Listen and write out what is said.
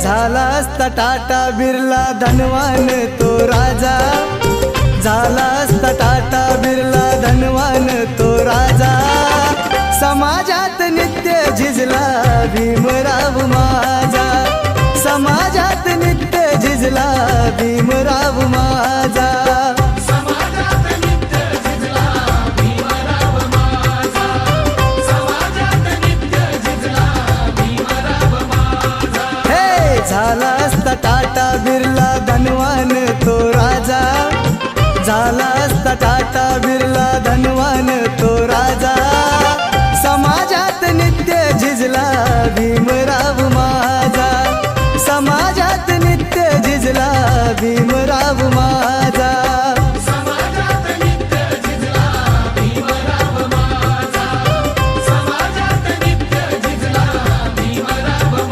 झाला असता टाटा बिर्ला धनवान तो राजा. झाला असता टाटा बिर्ला धनवान तो राजा. समाजात नित्य झिजला भीमराव माझा. समाजात नित्य झिजला भीमराव माझा. झाला असता टाटा बिरला धनवान तो राजा. समाजात नित्य झिजला भीमराव माझा समाजात नित्य झिजला भी